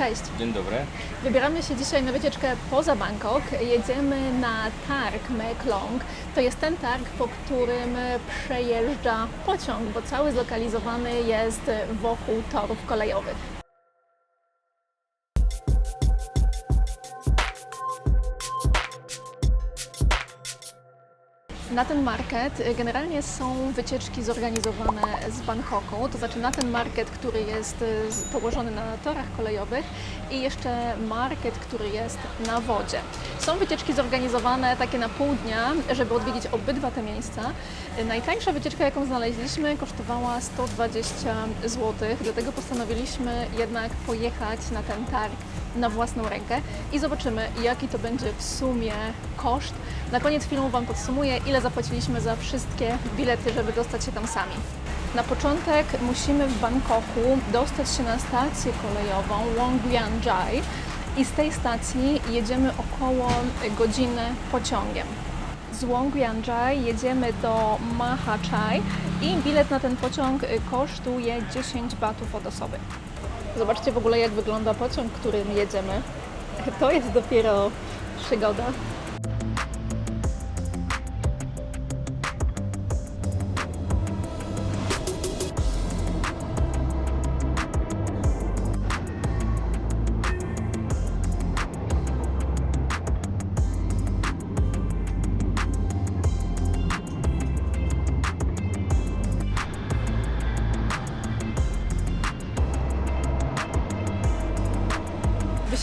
Cześć. Dzień dobry. Wybieramy się dzisiaj na wycieczkę poza Bangkok. Jedziemy na targ Meklong. To jest ten targ, po którym przejeżdża pociąg, bo cały zlokalizowany jest wokół torów kolejowych. Na ten market y, generalnie są wycieczki zorganizowane z Bangkoku, to znaczy na ten market, który jest y, położony na torach kolejowych i jeszcze market, który jest na wodzie. Są wycieczki zorganizowane takie na pół dnia, żeby odwiedzić obydwa te miejsca. Y, Najtańsza wycieczka, jaką znaleźliśmy, kosztowała 120 zł, dlatego postanowiliśmy jednak pojechać na ten targ na własną rękę i zobaczymy, jaki to będzie w sumie koszt. Na koniec filmu Wam podsumuję, ile zapłaciliśmy za wszystkie bilety, żeby dostać się tam sami. Na początek musimy w Bangkoku dostać się na stację kolejową Wongyuanjai i z tej stacji jedziemy około godziny pociągiem. Z Wongyuanjai jedziemy do Mahachai i bilet na ten pociąg kosztuje 10 batów od osoby. Zobaczcie w ogóle, jak wygląda pociąg, którym jedziemy. To jest dopiero przygoda.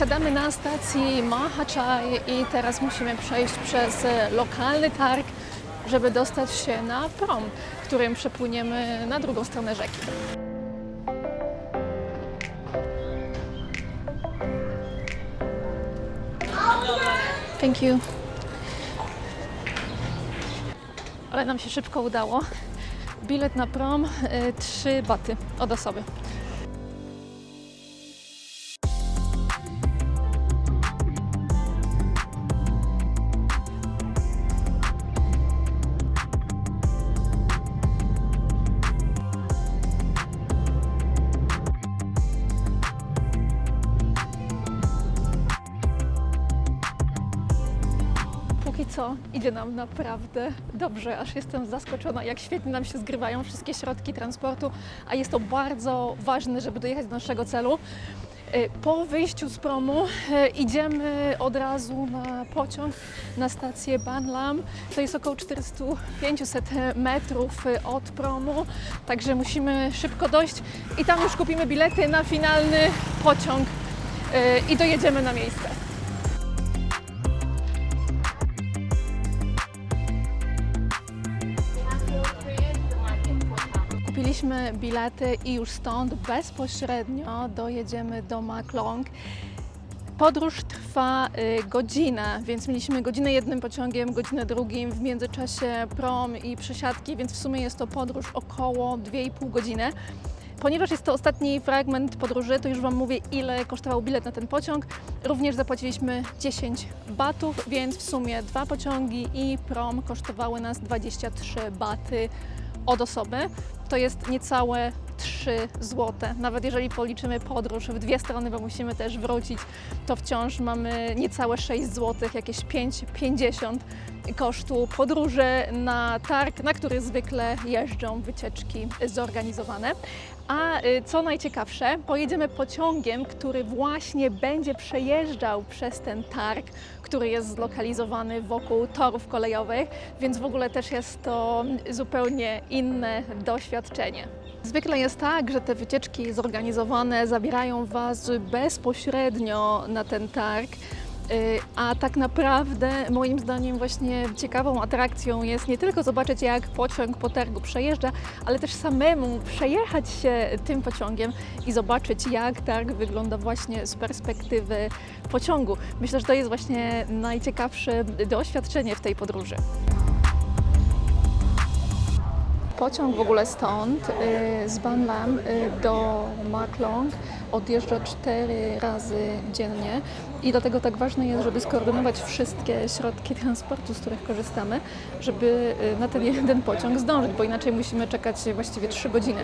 Wysiadamy na stacji Mahachai i teraz musimy przejść przez lokalny targ, żeby dostać się na prom, którym przepłyniemy na drugą stronę rzeki. Thank you. Ale nam się szybko udało. Bilet na prom 3 baty od osoby. Idzie nam naprawdę dobrze, aż jestem zaskoczona, jak świetnie nam się zgrywają wszystkie środki transportu, a jest to bardzo ważne, żeby dojechać do naszego celu. Y, Po wyjściu z promu y, idziemy od razu na pociąg na stację Banlam. To jest około 400-500 metrów y, od promu, także musimy szybko dojść i tam już kupimy bilety na finalny pociąg i dojedziemy na miejsce. Kupiliśmy bilety i już stąd bezpośrednio dojedziemy do Maklong. Podróż trwa y, godzinę, więc mieliśmy godzinę jednym pociągiem, godzinę drugim, w międzyczasie prom i przesiadki, więc w sumie jest to podróż około 2,5 godziny. Ponieważ jest to ostatni fragment podróży, to już Wam mówię, ile kosztował bilet na ten pociąg. Również zapłaciliśmy 10 batów, więc w sumie dwa pociągi i prom kosztowały nas 23 baty od osoby. To jest niecałe 3 zł. Nawet jeżeli policzymy podróż w dwie strony, bo musimy też wrócić, to wciąż mamy niecałe 6 zł, jakieś 5,50 kosztu podróży na targ, na który zwykle jeżdżą wycieczki zorganizowane. A y, co najciekawsze, pojedziemy pociągiem, który właśnie będzie przejeżdżał przez ten targ, który jest zlokalizowany wokół torów kolejowych, więc w ogóle też jest to zupełnie inne doświadczenie. Zwykle jest tak, że te wycieczki zorganizowane zabierają Was bezpośrednio na ten targ. Y, A tak naprawdę moim zdaniem właśnie ciekawą atrakcją jest nie tylko zobaczyć jak pociąg po targu przejeżdża, ale też samemu przejechać się tym pociągiem i zobaczyć jak targ wygląda właśnie z perspektywy pociągu. Myślę, że to jest właśnie najciekawsze doświadczenie w tej podróży. Pociąg w ogóle stąd y, z Ban Lam y, do Maklong odjeżdża cztery razy dziennie i dlatego tak ważne jest, żeby skoordynować wszystkie środki transportu, z których korzystamy, żeby y, na ten jeden pociąg zdążyć, bo inaczej musimy czekać właściwie trzy godziny.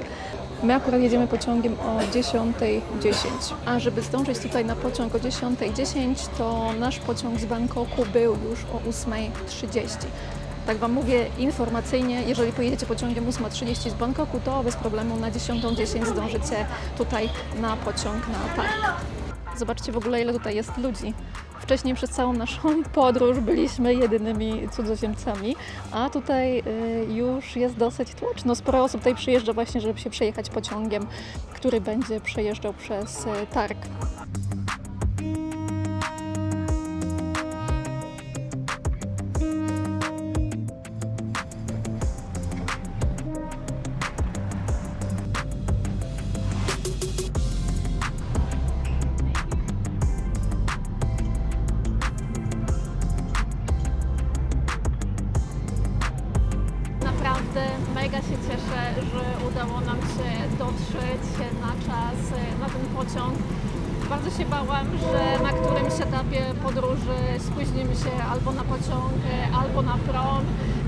My akurat jedziemy pociągiem o 10.10, a żeby zdążyć tutaj na pociąg o 10.10, to nasz pociąg z Bangkoku był już o 8.30. Tak Wam mówię informacyjnie, jeżeli pojedziecie pociągiem 8.30 z Bangkoku, to bez problemu na 10.10 zdążycie tutaj na pociąg na targ. Zobaczcie w ogóle, ile tutaj jest ludzi. Wcześniej przez całą naszą podróż byliśmy jedynymi cudzoziemcami, a tutaj y, już jest dosyć tłoczno. Sporo osób tutaj przyjeżdża właśnie, żeby się przejechać pociągiem, który będzie przejeżdżał przez y, targ. Pociąg. Bardzo się bałam, że na którymś etapie podróży spóźnimy się albo na pociąg, e, albo na prom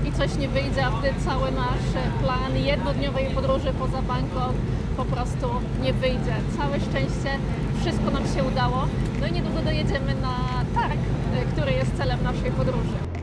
i coś nie wyjdzie, a wtedy cały nasz plan jednodniowej podróży poza Bangkok po prostu nie wyjdzie. Całe szczęście wszystko nam się udało. No i niedługo dojedziemy na targ, e, który jest celem naszej podróży.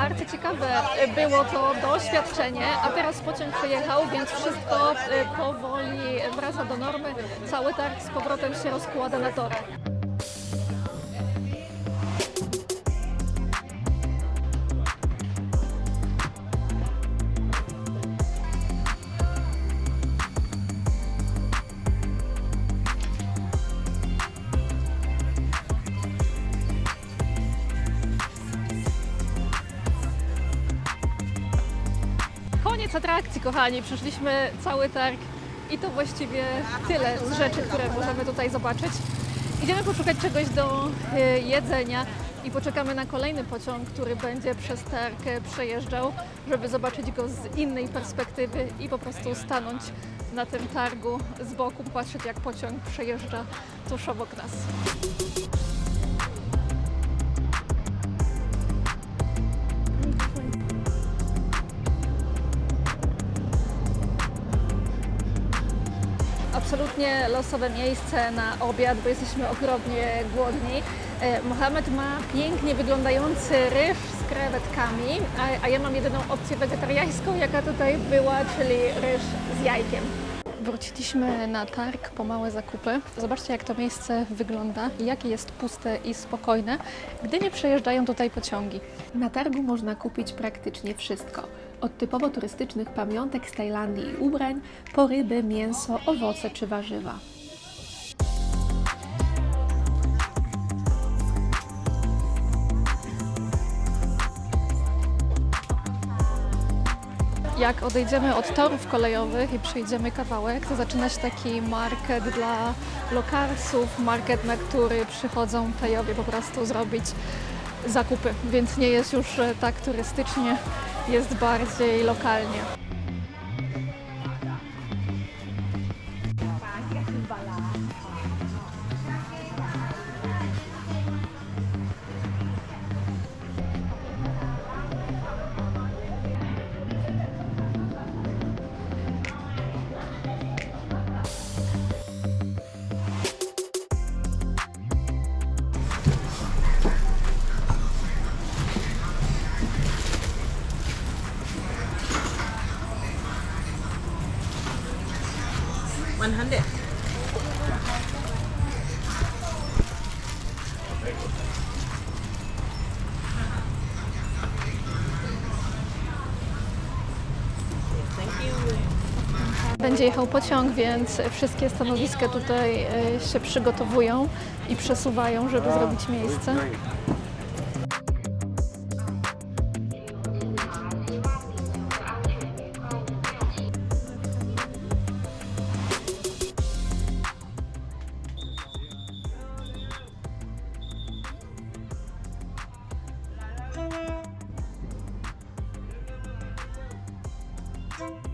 Arcyciekawe było to doświadczenie, a teraz pociąg przyjechał, więc wszystko e, powoli wraca do normy. Cały targ z powrotem się rozkłada na torach. Koniec atrakcji, kochani. Przeszliśmy cały targ i to właściwie tyle z rzeczy, które możemy tutaj zobaczyć. Idziemy poszukać czegoś do e, jedzenia i poczekamy na kolejny pociąg, który będzie przez targ e, przejeżdżał, żeby zobaczyć go z innej perspektywy i po prostu stanąć na tym targu z boku, patrzeć jak pociąg przejeżdża tuż obok nas. Absolutnie losowe miejsce na obiad, bo jesteśmy okropnie głodni. E, Mohamed ma pięknie wyglądający ryż z krewetkami, a, a ja mam jedyną opcję wegetariańską, jaka tutaj była, czyli ryż z jajkiem. Wróciliśmy na targ po małe zakupy. Zobaczcie, jak to miejsce wygląda, jakie jest puste i spokojne, gdy nie przejeżdżają tutaj pociągi. Na targu można kupić praktycznie wszystko. Od typowo turystycznych pamiątek z Tajlandii i ubrań, po ryby, mięso, owoce czy warzywa. Jak odejdziemy od torów kolejowych i przejdziemy kawałek, to zaczyna się taki market dla lokalsów, market, na który przychodzą Tajowie po prostu zrobić zakupy, więc nie jest już e, tak turystycznie, jest bardziej lokalnie. Thank you. Będzie jechał pociąg, więc wszystkie stanowiska tutaj e, się przygotowują i przesuwają, żeby zrobić miejsce. Zobaczcie,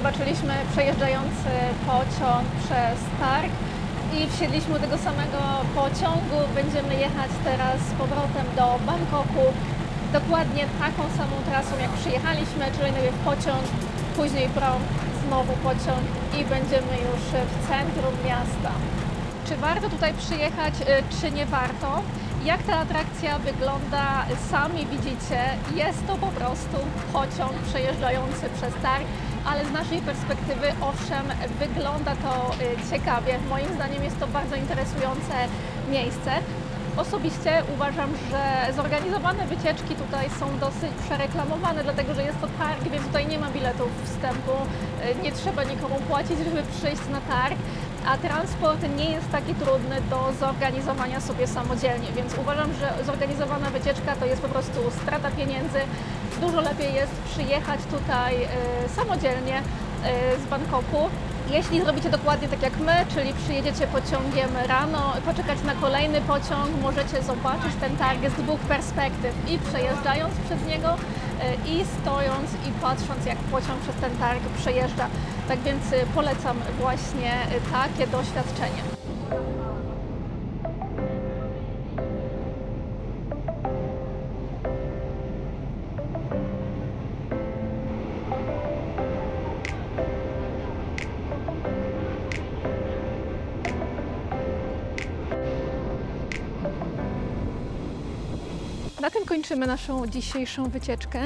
Zobaczyliśmy przejeżdżający pociąg przez targ i wsiedliśmy do tego samego pociągu. Będziemy jechać teraz z powrotem do Bangkoku. Dokładnie taką samą trasą jak przyjechaliśmy, czyli najpierw pociąg, później prom, znowu pociąg i będziemy już w centrum miasta. Czy warto tutaj przyjechać, y, czy nie warto? Jak ta atrakcja wygląda, sami widzicie. Jest to po prostu pociąg przejeżdżający przez targ, ale z naszej perspektywy, owszem, wygląda to y, ciekawie. Moim zdaniem jest to bardzo interesujące miejsce. Osobiście uważam, że zorganizowane wycieczki tutaj są dosyć przereklamowane, dlatego że jest to targ, więc tutaj nie ma biletów wstępu, y, nie trzeba nikomu płacić, żeby przyjść na targ, a transport nie jest taki trudny do zorganizowania sobie samodzielnie, więc uważam, że zorganizowana wycieczka to jest po prostu strata pieniędzy. Dużo lepiej jest przyjechać tutaj y, samodzielnie y, z Bangkoku. Jeśli zrobicie dokładnie tak jak my, czyli przyjedziecie pociągiem rano, poczekać na kolejny pociąg, możecie zobaczyć ten targ z dwóch perspektyw i przejeżdżając przez niego y, i stojąc i patrząc jak pociąg przez ten targ przejeżdża. Tak więc y, polecam właśnie y, takie doświadczenie. Kończymy naszą dzisiejszą wycieczkę.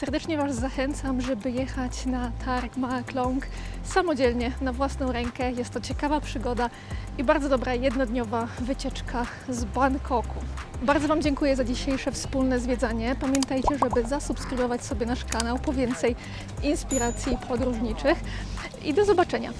Serdecznie Was zachęcam, żeby jechać na targ Maaklong samodzielnie, na własną rękę. Jest to ciekawa przygoda i bardzo dobra jednodniowa wycieczka z Bangkoku. Bardzo Wam dziękuję za dzisiejsze wspólne zwiedzanie. Pamiętajcie, żeby zasubskrybować sobie nasz kanał po więcej inspiracji podróżniczych i do zobaczenia.